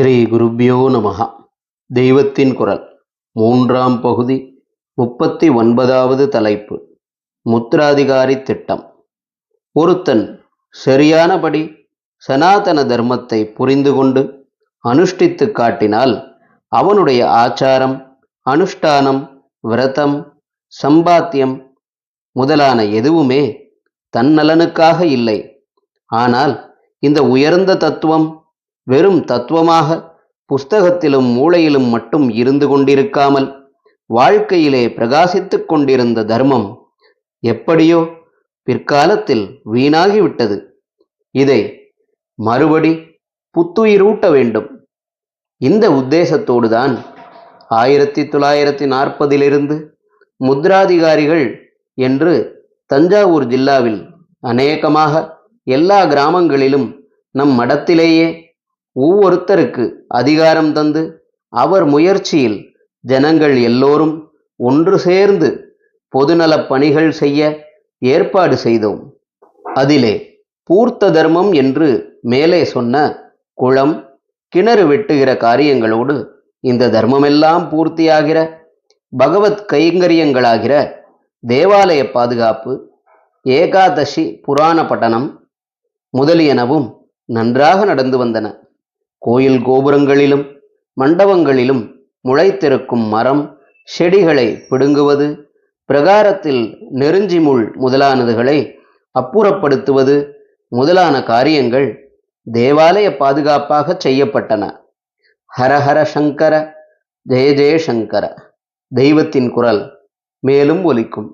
ஸ்ரீ குருப்பியோ நமகா தெய்வத்தின் குரல். மூன்றாம் பகுதி முப்பத்தி ஒன்பதாவது தலைப்பு. முத்ராதிகாரி திட்டம். ஒருத்தன் சரியானபடி சனாதன தர்மத்தை புரிந்து கொண்டு அனுஷ்டித்து காட்டினால் அவனுடைய ஆச்சாரம் அனுஷ்டானம் விரதம் சம்பாத்தியம் முதலான எதுவுமே தன்னலனுக்காக இல்லை. ஆனால் இந்த உயர்ந்த தத்துவம் வெறும் தத்துவமாக புஸ்தகத்திலும் மூளையிலும் மட்டும் இருந்து கொண்டிருக்காமல் வாழ்க்கையிலே பிரகாசித்துக் கொண்டிருந்த தர்மம் எப்படியோ பிற்காலத்தில் வீணாகிவிட்டது. இதை மறுபடி புத்துயிரூட்ட வேண்டும். இந்த உத்தேசத்தோடுதான் ஆயிரத்தி தொள்ளாயிரத்தி நாற்பதிலிருந்து முத்ராதிகாரிகள் என்று தஞ்சாவூர் ஜில்லாவில் அநேகமாக எல்லா கிராமங்களிலும் நம் மடத்திலேயே ஒவ்வொருத்தருக்கு அதிகாரம் தந்து அவர் முயற்சியில் ஜனங்கள் எல்லோரும் ஒன்று சேர்ந்து பொதுநலப் பணிகள் செய்ய ஏற்பாடு செய்தோம். அதிலே பூர்த்த தர்மம் என்று மேலே சொன்ன குளம் கிணறு வெட்டுகிற காரியங்களோடு இந்த தர்மமெல்லாம் பூர்த்தியாகிற பகவத் கைங்கரியங்களாகிற தேவாலய பாதுகாப்பு ஏகாதசி புராண பட்டணம் முதலியனவும் நன்றாக நடந்து வந்தன. கோயில் கோபுரங்களிலும் மண்டபங்களிலும் முளைத்திருக்கும் மரம் செடிகளை பிடுங்குவது பிரகாரத்தில் நெருஞ்சி முள் முதலானதுகளை அப்புறப்படுத்துவது முதலான காரியங்கள் தேவாலய பாதுகாப்பாக செய்யப்பட்டன. ஹரஹர சங்கர ஜெய ஜெய சங்கர தெய்வத்தின் குரல் மேலும் ஒலிக்கும்.